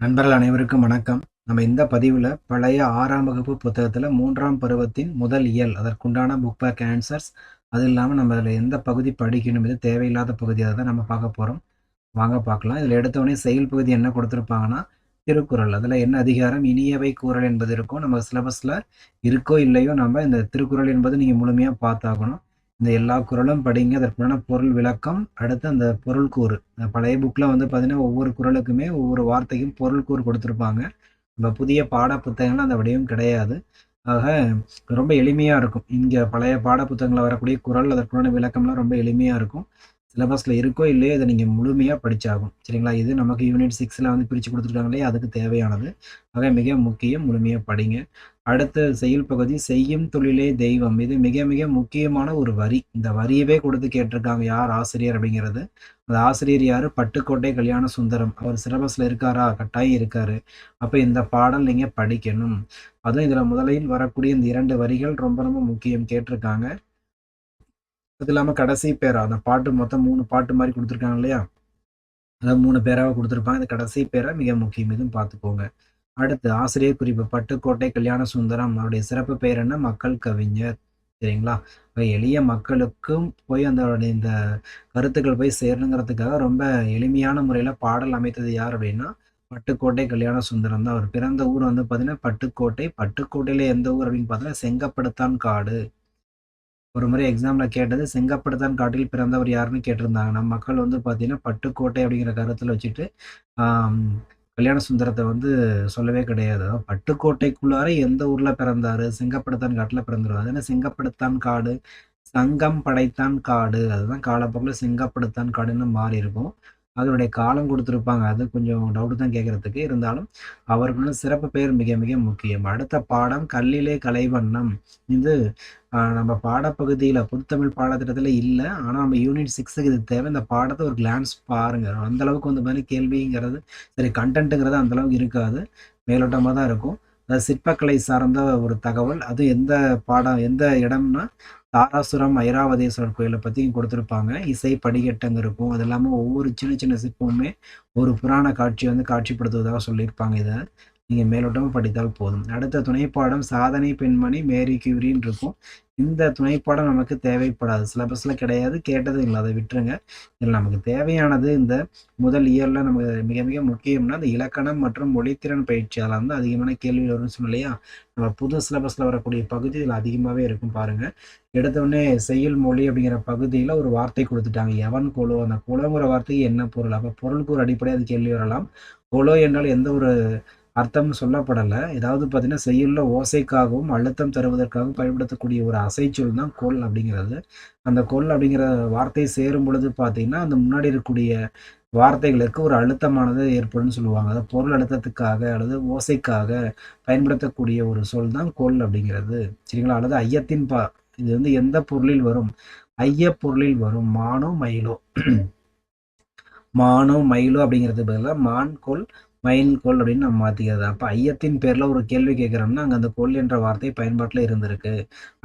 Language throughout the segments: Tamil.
நண்பர்கள் அனைவருக்கும் வணக்கம். நம்ம இந்த பதிவில் பழைய ஆறாம் வகுப்பு புத்தகத்தில் மூன்றாம் பருவத்தின் முதல் இயல் அதற்குண்டான புக் பேக் ஆன்சர்ஸ் அது இல்லாமல் நம்ம அதில் எந்த பகுதி படிக்கணும் இது தேவையில்லாத பகுதி அதை தான் நம்ம பார்க்க போகிறோம் வாங்க பார்க்கலாம். இதில் எடுத்தவொடனே செயல் பகுதி என்ன கொடுத்துருப்பாங்கன்னா திருக்குறள். அதில் என்ன அதிகாரம்? இனியவை கூறல் என்பது இருக்கும். நம்ம சிலபஸில் இருக்கோ இல்லையோ நம்ம இந்த திருக்குறள் என்பது நீங்கள் முழுமையாக பார்த்தாகணும். இந்த எல்லா குரலும் படிங்க அதற்குண்டான பொருள் விளக்கம். அடுத்து அந்த பொருள் கூறு. பழைய புக்கில் வந்து பார்த்தீங்கன்னா ஒவ்வொரு குரலுக்குமே ஒவ்வொரு வார்த்தைக்கும் பொருள் கூறு கொடுத்துருப்பாங்க. நம்ம புதிய பாட புத்தகங்கள் அந்த வடிவம் கிடையாது. ஆக ரொம்ப எளிமையாக இருக்கும். இங்கே பழைய பாட புத்தகங்களில் வரக்கூடிய குரல் அதற்குண்டான விளக்கம்லாம் ரொம்ப எளிமையாக இருக்கும். சிலபஸில் இருக்கோ இல்லையோ இதை நீங்கள் முழுமையாக படித்தாகும் சரிங்களா? இது நமக்கு யூனிட் சிக்ஸில் வந்து பிரித்து கொடுத்துருக்காங்களே அதுக்கு தேவையானது. ஆக மிக முக்கியம் முழுமையாக படிங்க. அடுத்த செயல் பகுதி செய்யும் தொழிலே தெய்வம். இது மிக மிக முக்கியமான ஒரு வரி. இந்த வரியவே கொடுத்து கேட்டிருக்காங்க யார்? ஆசிரியர் அப்படிங்கிறது. அந்த ஆசிரியர் யார்? பட்டுக்கோட்டை கல்யாண சுந்தரம். அவர் சிலபஸில் இருக்காரா? கட்டாயம் இருக்காரு. அப்போ இந்த பாடல் நீங்கள் படிக்கணும். அதுவும் இதில் முதலில் வரக்கூடிய இந்த இரண்டு வரிகள் ரொம்ப ரொம்ப முக்கியம் கேட்டிருக்காங்க. அது இல்லாமல் கடைசி பேரா? அந்த பாட்டு மொத்தம் மூணு பாட்டு மாதிரி கொடுத்துருக்காங்க இல்லையா? அதாவது மூணு பேராக கொடுத்துருப்பாங்க. இந்த கடைசி பேரை மிக முக்கியம். இதுவும் பார்த்துக்கோங்க அடுத்து ஆசிரியர் குறிப்பு பட்டுக்கோட்டை கல்யாண சுந்தரம். அவருடைய சிறப்பு பெயர் என்ன? மக்கள் கவிஞர். சரிங்களா? எளிய மக்களுக்கும் போய் அந்த இந்த கருத்துக்கள் போய் சேரணுங்கிறதுக்காக ரொம்ப எளிமையான முறையில் பாடல் அமைத்தது யார் அப்படின்னா பட்டுக்கோட்டை கல்யாண சுந்தரம் தான். அவர் பிறந்த ஊர் வந்து பார்த்தீங்கன்னா பட்டுக்கோட்டை. பட்டுக்கோட்டையில் எந்த ஊர் அப்படின்னு பார்த்தீங்கன்னா செங்கப்படுத்தான் காடு. ஒரு முறை எக்ஸாமில் கேட்டது செங்கப்படுத்தான் காட்டில் பிறந்தவர் யாருன்னு கேட்டிருந்தாங்க. நம்ம மக்கள் வந்து பார்த்தீங்கன்னா பட்டுக்கோட்டை அப்படிங்கிற கருத்தில் வச்சுட்டு கல்யாண சுந்தரத்தை வந்து சொல்லவே கிடையாது. பட்டுக்கோட்டைக்குள்ளார எந்த ஊரில் பிறந்தார்? செங்கப்படுத்தான் காட்டில் பிறந்துருவார். ஏன்னா செங்கப்படுத்தான் காடு சங்கம் படைத்தான் காடு. அதுதான் காலப்போக்கில் செங்கப்படுத்தான் காடுன்னு மாறி இருக்கும் அதனுடைய காலம் கொடுத்துருப்பாங்க. அது கொஞ்சம் டவுட் தான் கேட்குறதுக்கு. இருந்தாலும் அவர்களுடைய சிறப்பு பெயர் மிக மிக முக்கியம். அடுத்த பாடம் கல்லிலே கலைவண்ணம். இது நம்ம பாடப்பகுதியில் புதுத்தமிழ் பாடத்திட்டத்தில் இல்லை. ஆனால் நம்ம யூனிட் சிக்ஸுக்கு இது தேவை. இந்த பாடத்தை ஒரு கிளான்ஸ் பாருங்கள் அந்தளவுக்கு வந்து மாதிரி கேள்விங்கிறது சரி கண்டென்ட்டுங்கிறது அந்தளவுக்கு இருக்காது. மேலோட்டமாக தான் இருக்கும். அதாவது சிற்பக்கலை சார்ந்த ஒரு தகவல். அது எந்த பாடம் எந்த இடம்னா தாராசுரம் ஐராவதேஸ்வரர் கோயிலை பற்றியும் கொடுத்துருப்பாங்க. இசை படிக்கட்டங்க இருக்கும். அது இல்லாமல் ஒவ்வொரு சின்ன சின்ன சிற்பமுமே ஒரு புராண காட்சியை வந்து காட்சிப்படுத்துவதாக சொல்லியிருப்பாங்க இதை. நீங்கள் மேலோட்டமாக படித்தால் போதும். அடுத்த துணைப்பாடம் சாதனை பெண்மணி மேரி கியூரின்னு இருக்கும். இந்த துணைப்பாடம் நமக்கு தேவைப்படாது. சிலபஸில் கிடையாது கேட்டது இல்லை. அதை விட்டுருங்க. இதில் நமக்கு தேவையானது இந்த முதல் இயரில் நமக்கு மிக மிக முக்கியம்னா அந்த இலக்கணம் மற்றும் மொழித்திறன் பயிற்சியால் வந்து அதிகமான கேள்வி வரும்னு சொன்னலையா நம்ம புது சிலபஸில் வரக்கூடிய பகுதி இதில் அதிகமாகவே இருக்கும் பாருங்கள் எடுத்தோடனே செய்யுள் மொழி அப்படிங்கிற பகுதியில் ஒரு வார்த்தை கொடுத்துட்டாங்க. எவன் கொலோ? அந்த குலோங்கிற வார்த்தைக்கு என்ன பொருள்? அப்போ பொருளுக்கு ஒரு அடிப்படையாக அது கேள்வி வரலாம். கொலோ என்றால் எந்த ஒரு அர்த்தம் சொல்லப்படலை. ஏதாவது பார்த்தீங்கன்னா செய்யுள்ள ஓசைக்காகவும் அழுத்தம் தருவதற்காகவும் பயன்படுத்தக்கூடிய ஒரு அசைச்சொல் தான் கோல் அப்படிங்கிறது. அந்த கோல் அப்படிங்கிற வார்த்தை சேரும் பொழுது பார்த்தீங்கன்னா அந்த முன்னாடி இருக்கக்கூடிய வார்த்தைகளுக்கு ஒரு அழுத்தமானது ஏற்படும் சொல்லுவாங்க. அதாவது பொருள் அழுத்தத்துக்காக அல்லது ஓசைக்காக பயன்படுத்தக்கூடிய ஒரு சொல் தான் கோல் அப்படிங்கிறது. சரிங்களா? அல்லது ஐயத்தின் பா இது வந்து எந்த பொருளில் வரும்? ஐய பொருளில் வரும். மானோ மயிலோ. மானோ மயிலோ அப்படிங்கிறது பதிலாக மான் கோல் மைன் கோல் அப்படின்னு நம்ம மாற்றிக்கிறது அப்போ ஐயத்தின் பேரில் ஒரு கேள்வி கேட்குறோம்னா அங்கே அந்த கோல் என்ற வார்த்தை பயன்பாட்டில் இருந்திருக்கு.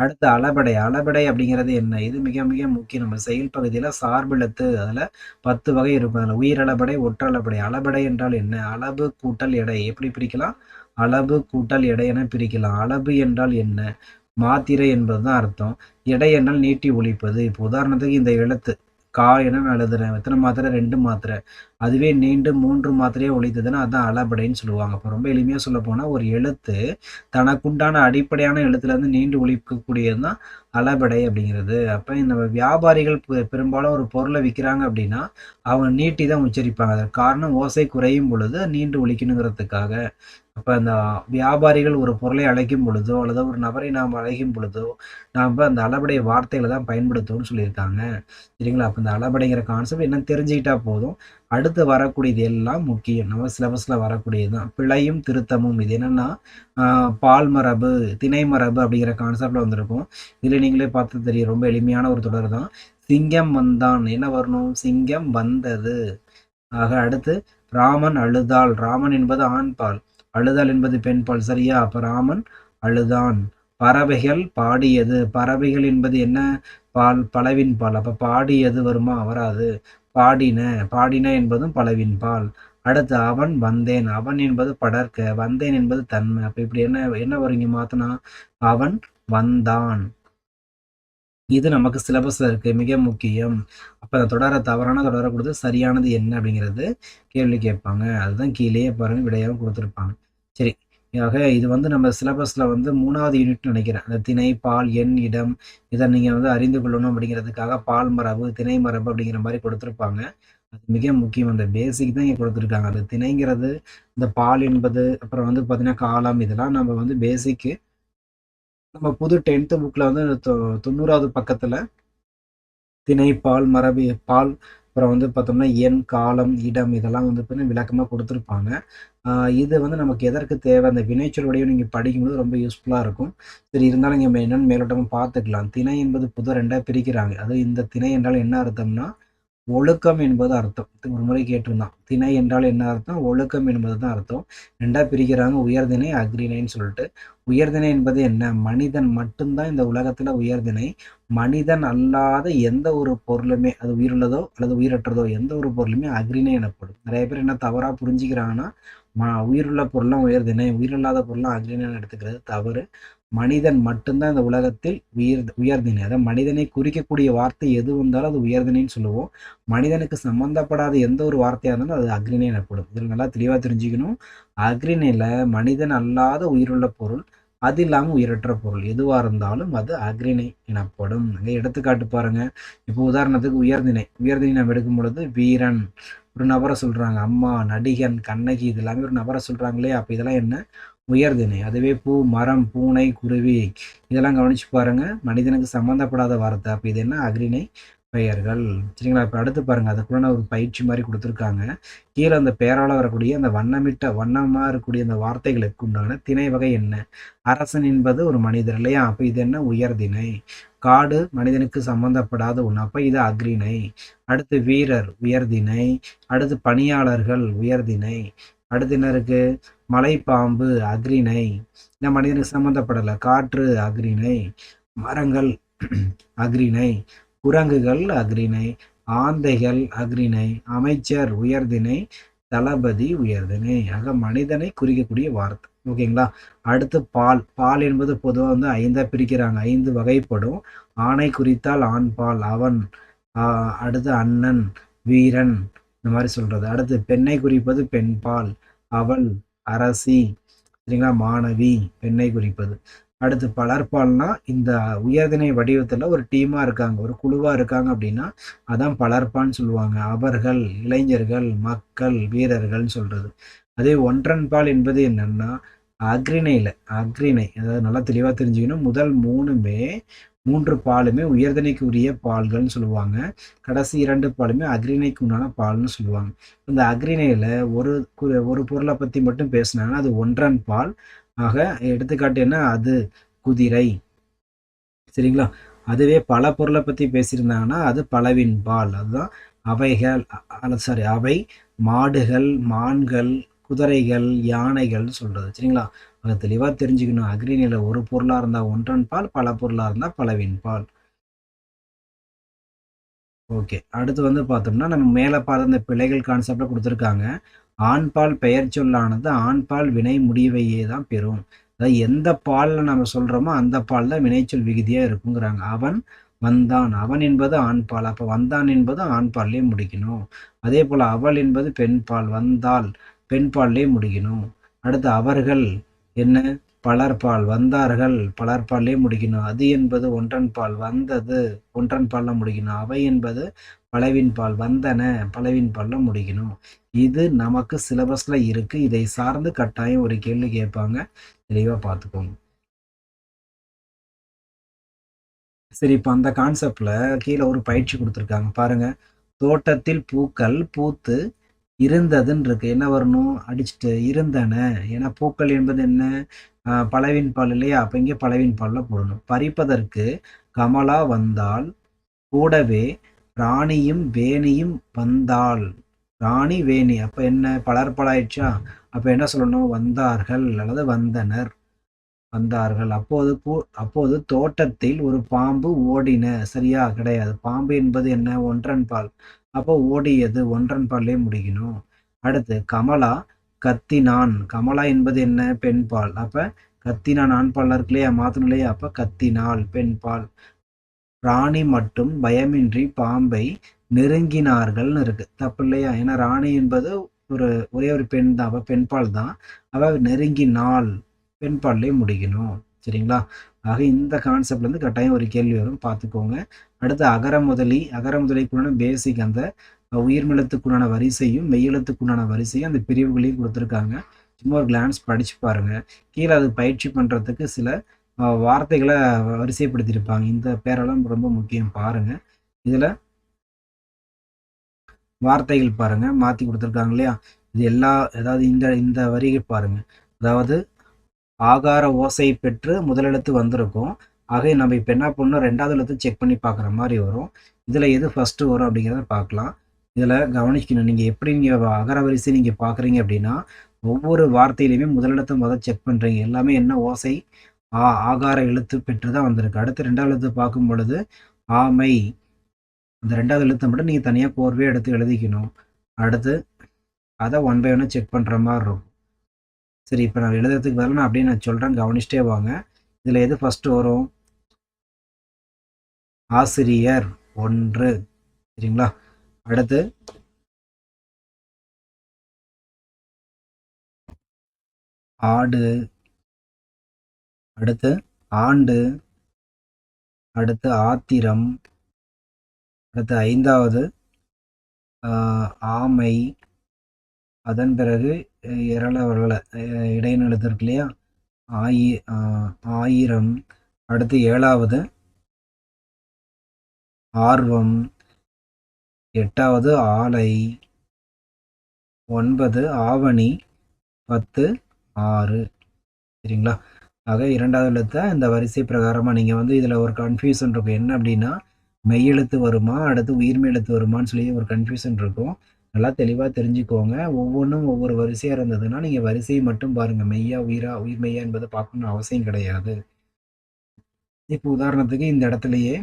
அடுத்து அளபடை. அளபடை அப்படிங்கிறது என்ன? இது மிக மிக முக்கியம். நம்ம செயல் பகுதியில் சார்பிழத்து அதில் பத்து வகை இருக்கும். அதில் உயிரளபடை ஒற்றளபடை அளபடை. என்றால் என்ன? அளவு கூட்டல் எடை. எப்படி பிரிக்கலாம்? அளவு கூட்டல் எடை என பிரிக்கலாம். அளவு என்றால் என்ன? மாத்திரை என்பது தான் அர்த்தம். எடை என்றால் நீட்டி ஒழிப்பது. இப்போ உதாரணத்துக்கு இந்த எழுத்து கா என நான் எழுதுறேன். எத்தனை மாத்திரை? ரெண்டு மாத்திரை. அதுவே நீண்டு மூன்று மாத்திரையே ஒழித்ததுன்னா அதுதான் அளபடைன்னு சொல்லுவாங்க. இப்போ ரொம்ப எளிமையாக சொல்ல போனால் ஒரு எழுத்து தனக்குண்டான அடிப்படையான எழுத்துலேருந்து நீண்டு ஒழிக்கக்கூடியது தான் அளபடை அப்படிங்கிறது. அப்போ இந்த வியாபாரிகள் பெரும்பாலும் ஒரு பொருளை விற்கிறாங்க அப்படின்னா அவங்க நீட்டி தான் உச்சரிப்பாங்க. அதற்கு காரணம் ஓசை குறையும் பொழுது நீண்டு ஒழிக்கணுங்கிறதுக்காக. அப்போ அந்த வியாபாரிகள் ஒரு பொருளை அழைக்கும் பொழுதோ அல்லது ஒரு நபரை நாம் அழைக்கும் பொழுதோ நாம் அந்த அளபடை வார்த்தைகளை தான் பயன்படுத்துவோம்னு சொல்லியிருக்காங்க. சரிங்களா? அப்போ இந்த அளபடைங்கிற கான்செப்ட் என்ன தெரிஞ்சுக்கிட்டா போதும். அடுத்து வரக்கூடியது எல்லாம் முக்கியம். நம்ம சிலபஸில் வரக்கூடியது தான். பிழையும் திருத்தமும் இது. என்னென்னா பால் மரபு திணை மரபு அப்படிங்கிற கான்செப்டில் வந்திருக்கும். இதில் நீங்களே பார்த்து தெரியும். ரொம்ப எளிமையான ஒரு தொடர் தான். சிங்கம் வந்தான். என்ன வரணும்? சிங்கம் வந்தது. ஆக அடுத்து ராமன் அழுதாள். ராமன் என்பது ஆண் பால். அழுதாள் என்பது பெண் பால். சரியா? அப்போ ராமன் அழுதான். பறவைகள் பாடியது. பறவைகள் என்பது என்ன? பால் பலவின் பால். அப்போ பாடியது வருமா? வராது. பாடின பாடின என்பதும் பலவின் பால். அடுத்து அவன் வந்தேன். அவன் என்பது படர்க்க வந்தேன் என்பது தன்மை. அப்ப இப்படி என்ன என்ன வரும் இங்க அவன் வந்தான். இது நமக்கு சிலபஸ்ல இருக்கு. மிக முக்கியம். அப்ப அந்த தொடர தவறான தொடரை கொடுத்து சரியானது என்ன அப்படிங்கிறது கேள்வி கேட்பாங்க. அதுதான் கீழேயே பாருங்க விடையாகவும் கொடுத்துருப்பாங்க. ஆக இது வந்து நம்ம சிலபஸில் வந்து மூணாவது யூனிட் நினைக்கிறேன். அந்த திணை பால் எண் இடம் இதை நீங்கள் வந்து அறிந்து கொள்ளணும் அப்படிங்கிறதுக்காக பால் மரபு திணை மரபு அப்படிங்கிற மாதிரி கொடுத்துருப்பாங்க. அது மிக முக்கியம். அந்த பேசிக் தான் இங்கே கொடுத்துருக்காங்க. அந்த திணைங்கிறது இந்த பால் என்பது அப்புறம் வந்து பார்த்தீங்கன்னா காலம் இதெல்லாம் நம்ம வந்து பேசிக்கு நம்ம புது டென்த்து புக்கில் வந்து தொ- தொண்ணூறாவது பக்கத்தில் திணை பால் மரபு பால் அப்புறம் வந்து பார்த்தோம்னா எண் காலம் இடம் இதெல்லாம் வந்து பார்த்தீங்கன்னா விளக்கமாக கொடுத்துருப்பாங்க. இது வந்து நமக்கு எதற்கு தேவை? அந்த வினைச்சொல்லுடையும் நீங்கள் படிக்கும்போது ரொம்ப யூஸ்ஃபுல்லாக இருக்கும். சரி இருந்தாலும் நீங்கள் என்னென்னு மேலோட்டமாக பார்த்துக்கலாம். திணை என்பது புது ரெண்டாக பிரிக்கிறாங்க. அது இந்த திணை என்றால் என்ன அர்த்தம்னா ஒழுக்கம் என்பது அர்த்தம். ஒரு முறை கேட்டிருந்தான். திணை என்றால் என்ன அர்த்தம்? ஒழுக்கம் என்பது தான் அர்த்தம். ரெண்டா பிரிக்கிறாங்க. உயர்திணை அக்ரிணைன்னு சொல்லிட்டு. உயர்திணை என்பது என்ன? மனிதன் மட்டும்தான் இந்த உலகத்துல உயர்திணை மனிதன் அல்லாத எந்த ஒரு பொருளுமே அது உயிருள்ளதோ அல்லது உயிரற்றதோ எந்த ஒரு பொருளுமே அக்ரிணை எனப்படும். நிறைய பேர் என்ன தவறா புரிஞ்சுக்கிறாங்கன்னா ம உயிருள்ள பொருள்லாம் உயர்திணை உயிரில்லாத பொருள்லாம் அக்ரிணைன்னு எடுத்துக்கிறது தவறு. மனிதன் மட்டும்தான் இந்த உலகத்தில் உயர் உயர்திணை அதாவது மனிதனை குறிக்கக்கூடிய வார்த்தை எது வந்தாலும் அது உயர்திணைன்னு சொல்லுவோம். மனிதனுக்கு சம்பந்தப்படாத எந்த ஒரு வார்த்தையாக இருந்தாலும் அது அக்ரிணை எனப்படும். இதில் நல்லா தெளிவாக தெரிஞ்சுக்கணும். அக்ரிணையில் மனிதன் அல்லாத உயிருள்ள பொருள் அது இல்லாமல் உயிரற்ற பொருள். எதுவாக இருந்தாலும் அது அக்ரிணை எனப்படும். அங்கே எடுத்துக்காட்டு பாருங்கள் இப்போ உதாரணத்துக்கு உயர்தினை. உயர்திணை நம்ம எடுக்கும் பொழுது வீரன் ஒரு நபரை சொல்கிறாங்க அம்மா நடிகன் கண்ணகி இது எல்லாமே ஒரு நபரை சொல்கிறாங்களே அப்போ இதெல்லாம் என்ன? உயர்தினை அதுவே பூ மரம் பூனை குருவி. இதெல்லாம் கவனிச்சு பாருங்க. மனிதனுக்கு சம்பந்தப்படாத வார்த்தை. அப்போ இது என்ன? அக்ரிணை பெயர்கள். சரிங்களா? இப்போ அடுத்து பாருங்க. அதுக்குள்ள ஒரு பயிற்சி மாதிரி கொடுத்துருக்காங்க. கீழே அந்த பெயரால் வரக்கூடிய அந்த வண்ணமிட்ட வண்ணமாக இருக்கக்கூடிய அந்த வார்த்தைகளுக்கு உண்டான திணை வகை என்ன? அரசன் என்பது ஒரு மனிதர் இல்லையா? அப்போ இது என்ன? உயர்தினை காடு மனிதனுக்கு சம்பந்தப்படாத ஒன்று அப்போ இது அக்ரிணை அடுத்து வீரர் உயர்தினை அடுத்து பணியாளர்கள் உயர்திணை. அடுத்து என்ன இருக்கு? மலைப்பாம்பு அக்ரிணை. இந்த மனிதனுக்கு சம்மந்தப்படலை காற்று அக்ரிணை. மரங்கள் அக்ரிணை. குரங்குகள் அக்ரிணை. ஆந்தைகள் அக்ரிணை. அமைச்சர் உயர்திணை. தளபதி உயர்திணை. ஆக மனிதனை குறிக்கக்கூடிய வார்த்தை. ஓகேங்களா? அடுத்து பால். பால் என்பது பொதுவாக வந்து ஐந்தா பிரிக்கிறாங்க. ஐந்து வகைப்படும். ஆணை குறித்தால் ஆண் பால் அவன் அடுத்து அண்ணன் வீரன். இந்த மாதிரி சொல்கிறது அடுத்து பெண்ணை குறிப்பது பெண்பால் அவள் அரசி சரிங்களா? மாணவி பெண்ணை குறிப்பது. அடுத்து பலர்பால்னா இந்த உயர்தினை வடிவத்தில் ஒரு டீமாக இருக்காங்க. ஒரு குழுவாக இருக்காங்க அப்படின்னா அதான் பலர்பான்னு சொல்லுவாங்க. அவர்கள் இளைஞர்கள் மக்கள் வீரர்கள்னு சொல்கிறது அதே ஒன்றன் பால் என்பது என்னென்னா அக்ரிணையில் அக்ரிணை அதாவது நல்லா தெளிவாக தெரிஞ்சுக்கணும். முதல் மூணுமே மூன்று பாலுமே உயர்திணைக்கு உரிய பால்கள்னு சொல்லுவாங்க. கடைசி இரண்டு பாலுமே அக்ரிணைக்கு உண்டான பால்னு சொல்லுவாங்க. இந்த அக்ரிணையில் ஒரு கு- ஒரு பொருளை பற்றி மட்டும் பேசினாங்கன்னா அது ஒன்றன் பால். ஆக எடுத்துக்காட்டு என்ன? அது குதிரை. சரிங்களா? அதுவே பல பொருளை பற்றி பேசியிருந்தாங்கன்னா அது பலவின் பால். அதுதான் அவைகள் சாரி அவை மாடுகள் மான்கள் குதிரைகள் யானைகள் சொல்றது. சரிங்களா? அதை தெளிவாக தெரிஞ்சுக்கணும். அக்ரிநில ஒரு பொருளாக இருந்தால் ஒன்றன் பால் பல பொருளாக இருந்தால் பலவின் பால். ஓகே. அடுத்து வந்து பார்த்தோம்னா நம்ம மேலே பார்த்த இந்த பிழைகள் கான்செப்டில் கொடுத்துருக்காங்க. ஆண்பால் பெயர் சொல்லானது ஆண்பால் வினை முடிவையே தான் பெறும். அதாவது எந்த பால்ல நம்ம சொல்கிறோமோ அந்த பால் தான் வினைச்சொல் விகுதியாக இருக்குங்கிறாங்க. அவன் வந்தான். அவன் என்பது ஆண்பால் அப்போ வந்தான் என்பது ஆண்பால்லே முடிக்கணும். அதே போல் அவள் என்பது பெண்பால் வந்தால் பெண்பால்லே முடிக்கணும். அடுத்து அவர்கள் என்ன? பலர்பால் வந்தார்கள் பலர்பாலே முடிக்கணும். அது என்பது ஒன்றன் பால் வந்தது ஒன்றன்பால்ல முடிக்கணும். அவை என்பது பலவின் பால் வந்தன பலவின் பால்ல முடிக்கணும். இது நமக்கு சிலபஸ்ல இருக்கு. இதை சார்ந்து கட்டாயம் ஒரு கேள்வி கேட்பாங்க. தெளிவா பார்த்துக்கோங்க. சரி இப்போ அந்த கான்செப்டில் கீழே ஒரு பயிற்சி கொடுத்துருக்காங்க. பாருங்க. தோட்டத்தில் பூக்கள் பூத்து இருந்ததுன்னு இருக்கு என்ன வரணும்? அடிச்சுட்டு இருந்தன. ஏன்னா பூக்கள் என்பது என்ன? பலவின் பால் இல்லையா? அப்ப இங்கே பலவின் பாலில் போடணும். பறிப்பதற்கு கமலா வந்தால் கூடவே ராணியும் வேணியும் வந்தாள் ராணி வேணி. அப்ப என்ன? பலர்பலாயிடுச்சா அப்ப என்ன சொல்லணும்? வந்தார்கள் அல்லது வந்தனர். வந்தார்கள். அப்போது பூ அப்போது தோட்டத்தில் ஒரு பாம்பு ஓடின. சரியா? கிடையாது. பாம்பு என்பது என்ன? ஒன்றன் பால். அப்போ ஓடியது ஒன்றன் பாலே முடிக்கணும். அடுத்து கமலா கத்தினான். கமலா என்பது என்ன? பெண்பால் அப்ப கத்தினான் ஆண்பால் இருக்கு இல்லையா? மாத்தணும் இல்லையா? அப்ப கத்தினாள் பெண்பால் ராணி மட்டும் பயமின்றி பாம்பை நெருங்கினார்கள்னு இருக்கு. தப்பு இல்லையா? ஏன்னா ராணி என்பது ஒரு ஒரே ஒரு பெண் தான் அவ பெண்பால் தான் அவ நெருங்கினாள். பெண்பால்லே முடிக்கணும். சரிங்களா? ஆக இந்த கான்செப்ட்ல இருந்து கட்டாயம் ஒரு கேள்வி வரும். பார்த்துக்கோங்க. அடுத்து அகர முதலி. அகர முதலிக்குள்ளான பேசிக் அந்த உயிர்மெழுத்துக்குண்டான வரிசையும் மெய்யெழுத்துக்குண்டான வரிசையும் அந்த பிரிவுகளையும் கொடுத்துருக்காங்க. சும்மா ஒரு கிளான்ஸ் படிச்சு பாருங்க. கீழே அது பயிற்சி பண்றதுக்கு சில வார்த்தைகளை வரிசைப்படுத்தியிருப்பாங்க. இந்த பேரெல்லாம் ரொம்ப முக்கியம். பாருங்க. இதுல வார்த்தைகள் பாருங்க. மாத்தி கொடுத்துருக்காங்க இல்லையா? இது எல்லா அதாவது இந்த இந்த வரிகள் பாருங்க. அதாவது ஆகார ஓசை பெற்று முதலெழுத்து வந்திருக்கும். ஆக நம்ம இப்போ என்ன பண்ணணும்? ரெண்டாவது எழுத்து செக் பண்ணி பார்க்குற மாதிரி வரும். இதில் எது ஃபஸ்ட்டு வரும் அப்படிங்கிறத பார்க்கலாம். இதில் கவனிக்கணும். நீங்கள் எப்படி நீங்கள் அகர வரிசை நீங்கள் பார்க்குறீங்க அப்படின்னா ஒவ்வொரு வார்த்தையிலையுமே முதலிடத்தை முதல் செக் பண்ணுறீங்க எல்லாமே என்ன ஓசை? ஆ ஆகார எழுத்து பெற்று தான் வந்திருக்கு. அடுத்து ரெண்டாவது எழுத்து பார்க்கும் பொழுது ஆமை. அந்த ரெண்டாவது எழுத்தை மட்டும் நீங்கள் தனியாக கோர்வையாக எடுத்து எழுதிக்கணும். அடுத்து அதை ஒன் பை ஒன்று செக் பண்ணுற மாதிரி இருக்கும். சரி இப்போ நான் எழுதுறதுக்கு பதிலா நான் அப்படியே நான் சொல்கிறேன் கவனிச்சிட்டே வாங்க. இதில் எது ஃபஸ்ட்டு வரும்? ஆசிரியர் ஒன்று. சரிங்களா? அடுத்து. ஆடு. அடுத்து ஆண்டு. அடுத்து ஆத்திரம். அடுத்து ஐந்தாவது. ஆமை. அதன் பிறகு அஹ், இரள வரல இடைநிலத்து இருக்கு இல்லையா? ஆயி ஆயிரம். அடுத்து ஏழாவது. ஆர்வம். எட்டாவது ஆலை. ஒன்பது ஆவணி. பத்து ஆறு. சரிங்களா? ஆக இரண்டாவது எழுத்தை இந்த வரிசை பிரகாரமாக நீங்கள் வந்து இதில் ஒரு கன்ஃபியூஷன் இருக்கும். என்ன அப்படின்னா மெய்யெழுத்து வருமா? அடுத்து உயிர்மெய் எழுத்து வருமான்னு சொல்லி ஒரு கன்ஃபியூஷன் இருக்கும். நல்லா தெளிவாக தெரிஞ்சுக்கோங்க. ஒவ்வொன்றும் ஒவ்வொரு வரிசையாக இருந்ததுன்னா நீங்கள் வரிசையை மட்டும் பாருங்கள் மெய்யா உயிரா உயிர் மெய்யா என்பதை பார்க்கணும்னு அவசியம் கிடையாது. இப்போ உதாரணத்துக்கு இந்த இடத்துலையே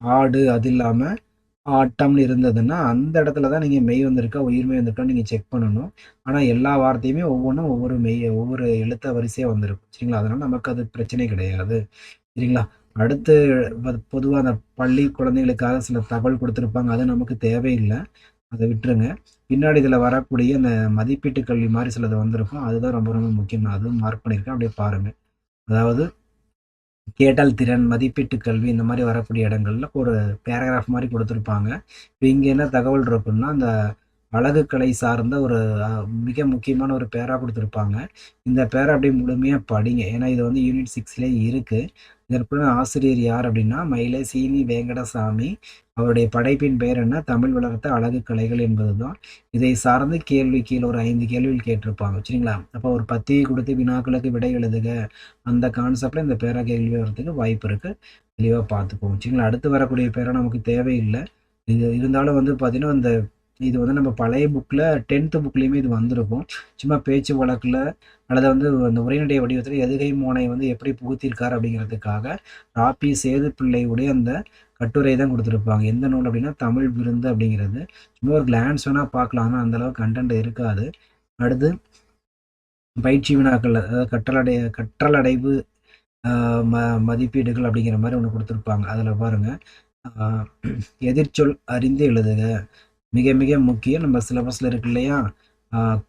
ஆடு அது இல்லாமல் ஆட்டம்னு இருந்ததுன்னா அந்த இடத்துல தான் நீங்கள் மெய் வந்திருக்கா உயிர்மெய் வந்திருக்கா நீங்கள் செக் பண்ணணும். ஆனால் எல்லா வார்த்தையுமே ஒவ்வொன்றும் ஒவ்வொரு மெய் ஒவ்வொரு எழுத்த வரிசையாக வந்திருக்கும். சரிங்களா? அதனால் நமக்கு அது பிரச்சனை கிடையாது. சரிங்களா? அடுத்து பொதுவாக அந்த பள்ளி குழந்தைகளுக்காக சில தகவல் கொடுத்துருப்பாங்க. அது நமக்கு தேவையில்லை. அதை விட்டுருங்க. பின்னாடி இதில் வரக்கூடிய அந்த மதிப்பீட்டு கல்வி மாதிரி சிலது வந்திருக்கும். அதுதான் ரொம்ப ரொம்ப முக்கியம். நான் அதுவும் மார்க் பண்ணியிருக்கேன். அப்படியே பாருங்கள் அதாவது கேட்டால் திறன் மதிப்பீட்டு கல்வி இந்த மாதிரி வரக்கூடிய இடங்கள்ல ஒரு பேராகிராஃப் மாதிரி கொடுத்துருப்பாங்க. இப்போ இங்கே என்ன தகவல் இருக்குன்னா அந்த அழகுக்கலை சார்ந்த ஒரு மிக முக்கியமான ஒரு பேரா கொடுத்துருப்பாங்க. இந்த பேரா அப்படியே முழுமையாக படிங்க. ஏன்னா இது வந்து யூனிட் சிக்ஸ்லேயே இருக்குது இதற்குள்ள ஆசிரியர் யார் அப்படின்னா மயிலை சீனி வேங்கடசாமி. அவருடைய படைப்பின் பெயர் என்ன? தமிழ் வளர்த்த அழகு கலைகள் என்பது தான் இதை சார்ந்து கேள்வி கீழே ஒரு ஐந்து கேள்விகள் கேட்டிருப்பாங்க. சரிங்களா? அப்போ ஒரு பத்தியை கொடுத்து வினாக்களுக்கு விடை எழுதுக. அந்த கான்செப்டில் இந்த பேரா கேள்வி வர்றதுக்கு வாய்ப்பு இருக்குது தெளிவாக பார்த்துக்குவோம் சரிங்களா? அடுத்து வரக்கூடிய பேரை நமக்கு தேவையில்லை. இது இருந்தாலும் வந்து பார்த்தீங்கன்னா இந்த இது வந்து நம்ம பழைய புக்கில் டென்த்து புக்லேயுமே இது வந்திருக்கும். சும்மா பேச்சு வழக்கில் அல்லது வந்து அந்த உரையினுடைய வடிவத்தில் எதுகை மோனை வந்து எப்படி புகுத்திருக்கார் அப்படிங்கிறதுக்காக ராபி சேது பிள்ளையுடைய அந்த கட்டுரை தான் கொடுத்துருப்பாங்க. எந்த நூல் அப்படின்னா தமிழ் விருந்து அப்படிங்கிறது. சும்மா ஒரு கிளான்ஸ் வேணால் பார்க்கலாம். ஆனால் அந்தளவுக்கு கண்டென்ட் இருக்காது. அடுத்து பயிற்சி வினாக்கள் அதாவது கற்றலடை கற்றலடைவு ம மதிப்பீடுகள் அப்படிங்கிற மாதிரி ஒன்று கொடுத்துருப்பாங்க. அதில் பாருங்கள் எதிர்ச்சொல் அறிந்து எழுதுக. மிக மிக முக்கியம். நம்ம சிலபஸில் இருக்கு இல்லையா?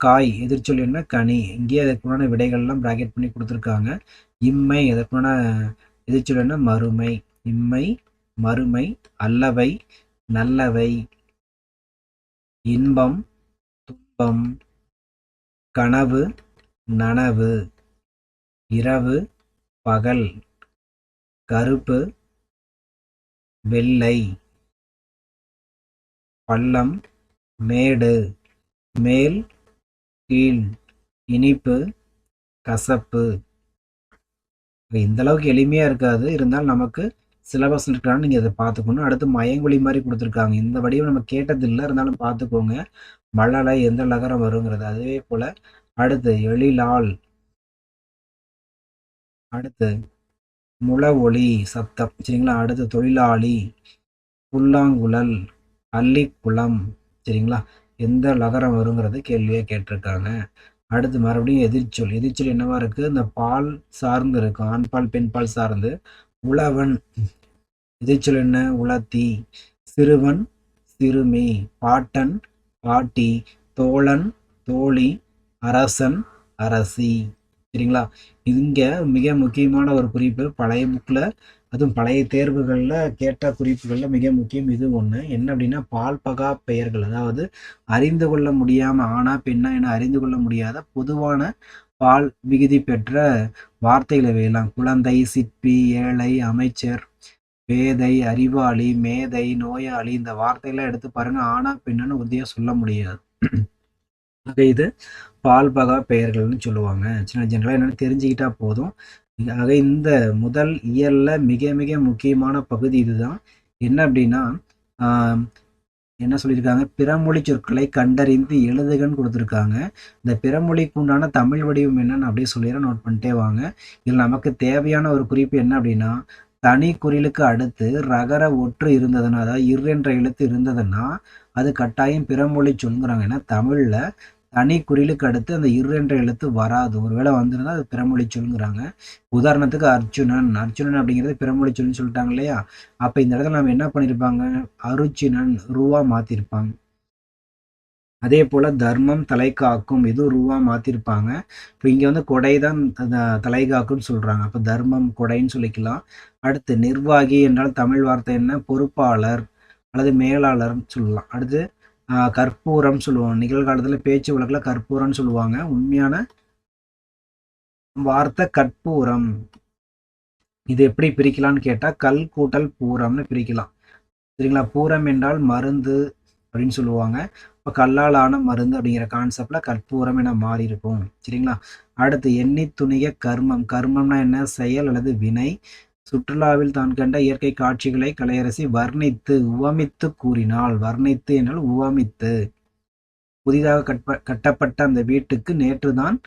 காய் எதிர்ச்சொல் என்ன? கனி. இங்கேயே அதற்குண்டான விடைகள்லாம் ப்ராக்கெட் பண்ணி கொடுத்துருக்காங்க. இம்மை அதற்குண்டான எதிர்ச்சொல் என்ன? மறுமை. இம்மை மறுமை அல்லவை நல்லவை. இன்பம் துன்பம். கனவு நனவு. இரவு பகல். கருப்பு வெள்ளை. பள்ளம் மேடு மேல் கீழ் இனிப்பு கசப்பு. இந்த அளவுக்கு எளிமையாக இருக்காது. இருந்தாலும் நமக்கு சிலபஸ் இருக்கான்னு நீங்கள் அதை பார்த்துக்கணும். அடுத்து மயங்கொழி மாதிரி கொடுத்துருக்காங்க. இந்த வடிவம் நம்ம கேட்டதில்லை. இருந்தாலும் பார்த்துக்கோங்க. மழலை எந்த நகரம் வருங்கிறது. அதே போல் அடுத்து எழிலால் அடுத்து முள ஒளி சத்தம். சரிங்களா? அடுத்து தொழிலாளி. புல்லாங்குழல். அள்ளிக்குளம் சரிங்களா? எந்த லகரம் வருங்கிறது கேள்வியாக கேட்டிருக்காங்க. அடுத்து மறுபடியும் எதிர்ச்சொல். எதிர்ச்சொல் என்னவா இருக்கு? இந்த பால் சார்ந்து இருக்கும் ஆண்பால் பெண்பால் சார்ந்து. உழவன். எதிர்ச்சொல் என்ன? உலத்தி சிறுவன் சிறுமி. பாட்டன் பாட்டி. தோழன் தோழி. அரசன் அரசி. சரிங்களா? இங்கே மிக முக்கியமான ஒரு குறிப்பு பழைய புக்கில் அதுவும் பழைய தேர்வுகளில் கேட்ட குறிப்புகளில் மிக முக்கியம் இது ஒன்று என்ன அப்படின்னா பால்பகா பெயர்கள். அதாவது அறிந்து கொள்ள முடியாமல் ஆனா பெண்ணா என அறிந்து கொள்ள முடியாத பொதுவான பால் விகுதி பெற்ற வார்த்தைகளை வேலாம் குழந்தை சிற்பி ஏழை அமைச்சர் பேதை அறிவாளி மேதை நோயாளி இந்த வார்த்தையெல்லாம் எடுத்து பாருங்க. ஆனா பெண்ணுன்னு உறுதியாக சொல்ல முடியாது. இது பால்பகா பெயர்கள்னு சொல்லுவாங்க. சின்ன ஜென்ரலாக என்னென்னு தெரிஞ்சுக்கிட்டா போதும். ஆக இந்த முதல் இயலில் மிக மிக முக்கியமான பகுதி இதுதான். என்ன அப்படின்னா என்ன சொல்லியிருக்காங்க? பிறமொழி சொற்களை கண்டறிந்து எழுதுகன்னு கொடுத்துருக்காங்க. இந்த பிறமொழிக்கு உண்டான தமிழ் வடிவம் என்னன்னு அப்படியே சொல்லிடுறேன். நோட் பண்ணிட்டே வாங்க. இதில் நமக்கு தேவையான ஒரு குறிப்பு என்ன அப்படின்னா தனி குறிலுக்கு அடுத்து ரகர ஒற்று இருந்ததுன்னா அதாவது இர் என்ற எழுத்து இருந்ததுன்னா அது கட்டாயம் பிறமொழி சொல்லுங்கிறாங்க. ஏன்னா தமிழில் தனி குறிலுக்கு அடுத்து அந்த இரு என்ற எழுத்து வராது. ஒருவேளை வந்திருந்தால் அது பிறமொழி சொல்லுங்கிறாங்க. உதாரணத்துக்கு அர்ஜுனன். அர்ஜுனன் அப்படிங்கிறது பிறமொழி சொல்லுன்னு சொல்லிட்டாங்க இல்லையா? அப்போ இந்த இடத்துல நம்ம என்ன பண்ணியிருப்பாங்க அருச்சினன் ரூவா மாற்றிருப்பாங்க அதே போல் தர்மம் தலை காக்கும் இதுவும் ரூவா மாற்றிருப்பாங்க இப்போ இங்கே வந்து கொடை தான் தலை காக்கும்னு சொல்கிறாங்க அப்போ தர்மம் கொடைன்னு சொல்லிக்கலாம். அடுத்து நிர்வாகி என்றால் தமிழ் வார்த்தை என்ன? பொறுப்பாளர் அல்லது மேலாளர்னு சொல்லலாம். அடுத்து கற்பூரம்னு கற்பூரம் சொல்லுவாங்க. நிகழ்காலத்தில் பேச்சு வழக்குல கற்பூரம்னு சொல்லுவாங்க. உண்மையான வார்த்தை கற்பூரம். இது எப்படி பிரிக்கலாம்னு கேட்டால் கல் கூட்டல் பூரம்னு பிரிக்கலாம். சரிங்களா? பூரம் என்றால் மருந்து அப்படின்னு சொல்லுவாங்க. இப்போ கல்லால் ஆன மருந்து அப்படிங்கிற கான்செப்டில் கற்பூரம் என மாறி இருக்கும் சரிங்களா? அடுத்து எண்ணி துணிய கர்மம். கர்மம்னா என்ன? செயல் அல்லது வினை. சுற்றுலாவில் தான் கண்ட இயற்கை காட்சிகளை கலையரசி வர்ணித்து உவமித்து கூறினாள். வர்ணித்து என்றால் உவமித்து. புதிதாக கட்ப கட்டப்பட்ட அந்த வீட்டுக்கு நேற்றுதான்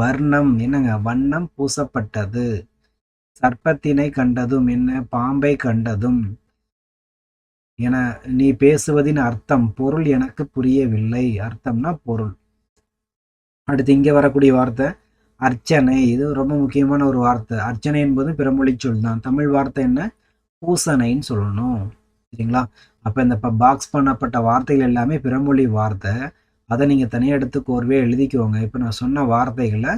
வர்ணம் என்னங்க வண்ணம் பூசப்பட்டது. சர்ப்பத்தினை கண்டதும் என்ன பாம்பை கண்டதும் என நீ பேசுவதின் அர்த்தம் பொருள் எனக்கு புரியவில்லை. அர்த்தம்னா பொருள். அடுத்து இங்கே வரக்கூடிய வார்த்தை அர்ச்சனை இது ரொம்ப முக்கியமான ஒரு வார்த்தை. அர்ச்சனை என்பது பிறமொழி சொல் தான். தமிழ் வார்த்தை என்ன? பூசணைன்னு சொல்லணும். சரிங்களா? அப்போ இந்த பாக்ஸ் பண்ணப்பட்ட வார்த்தைகள் எல்லாமே பிறமொழி வார்த்தை. அதை நீங்கள் தனியாக எடுத்து கோர்வே எழுதிக்கோங்க. இப்போ நான் சொன்ன வார்த்தைகளை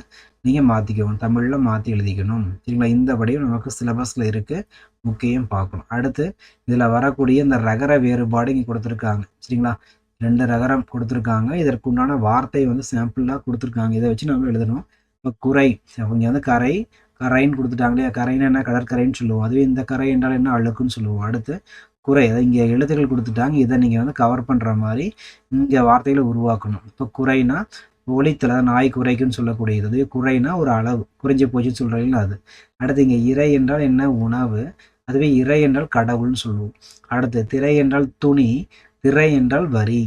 நீங்கள் மாற்றிக்கோங்க தமிழில் மாற்றி எழுதிக்கணும். சரிங்களா? இந்த படியும் நமக்கு சிலபஸில் இருக்குது முக்கியம் பார்க்கணும். அடுத்து இதில் வரக்கூடிய இந்த ரகர வேறுபாடு இங்கே கொடுத்துருக்காங்க. சரிங்களா? ரெண்டு ரகரம் கொடுத்துருக்காங்க. இதற்குண்டான வார்த்தை வந்து சாம்பிளாக கொடுத்துருக்காங்க. இதை வச்சு நம்ம எழுதணும். இப்போ குறை. அவங்க வந்து கரை கரைன்னு கொடுத்துட்டாங்க இல்லையா கரைன்னா என்ன? கடற்கரைன்னு சொல்லுவோம். அதுவே இந்த கரை என்றால் என்ன? அழுக்குன்னு சொல்லுவோம். அடுத்து குறை. அதை இங்கே எழுத்துக்கள் கொடுத்துட்டாங்க. இதை நீங்கள் வந்து கவர் பண்ணுற மாதிரி இங்கே வார்த்தைகளை உருவாக்கணும். இப்போ குறைனா ஒளித்தல நாய் குறைக்குன்னு சொல்லக்கூடியது. அதுவே குறைனா ஒரு அளவு. குறைஞ்சி போச்சுன்னு சொல்கிறீங்களா அது? அடுத்து இங்கே இறை என்றால் என்ன? உணவு. அதுவே இறை என்றால் கடவுள்னு சொல்லுவோம். அடுத்து திரை என்றால் துணி. திரை என்றால் வரி.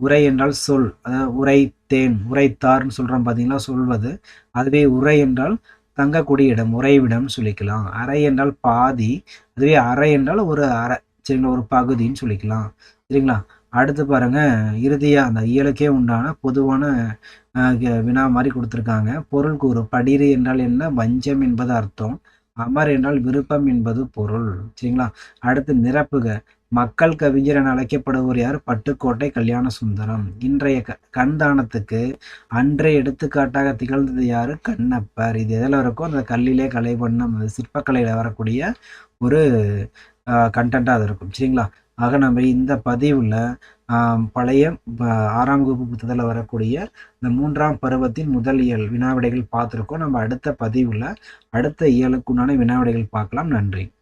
உரை என்றால் சொல். அதாவது உரை தேன் உரைத்தார்னு சொல்கிறோம் பார்த்தீங்களா சொல்வது. அதுவே உரை என்றால் தங்கக்கூடிய இடம் உறைவிடம் சொல்லிக்கலாம். அறை என்றால் பாதி அதுவே அறை என்றால் ஒரு அறை சரிங்களா? ஒரு பகுதின்னு சொல்லிக்கலாம். சரிங்களா? அடுத்து பாருங்க இறுதியாக அந்த இயலுக்கே உண்டான பொதுவான க- வினா மாதிரி கொடுத்துருக்காங்க. பொருள் கூறு படிறு என்றால் என்ன? வஞ்சம் என்பது அர்த்தம். அமர் என்றால் விருப்பம் என்பது பொருள். சரிங்களா? அடுத்து நிரப்புக. மக்கள் கவிஞர் என அழைக்கப்படுவோர் யார்? பட்டுக்கோட்டை கல்யாண சுந்தரம் இன்றைய க கண்தானத்துக்கு அன்றைய எடுத்துக்காட்டாக திகழ்ந்தது யாரு? கண்ணப்பர். இது எதில் இருக்கோ அந்த கல்லிலே கலை பண்ணம் அது சிற்பக்கலையில் வரக்கூடிய ஒரு கண்டென்ட்டாக அது இருக்கும். சரிங்களா? ஆக நம்ம இந்த பதிவில் பழைய ப- ஆறாம் வகுப்பு புத்தகத்தில் வரக்கூடிய இந்த மூன்றாம் பருவத்தின் முதல் இயல் வினாவிடைகள் பார்த்துருக்கோம். நம்ம அடுத்த பதிவில் அடுத்த இயலுக்குண்டான வினாவிடைகள் பார்க்கலாம். நன்றி.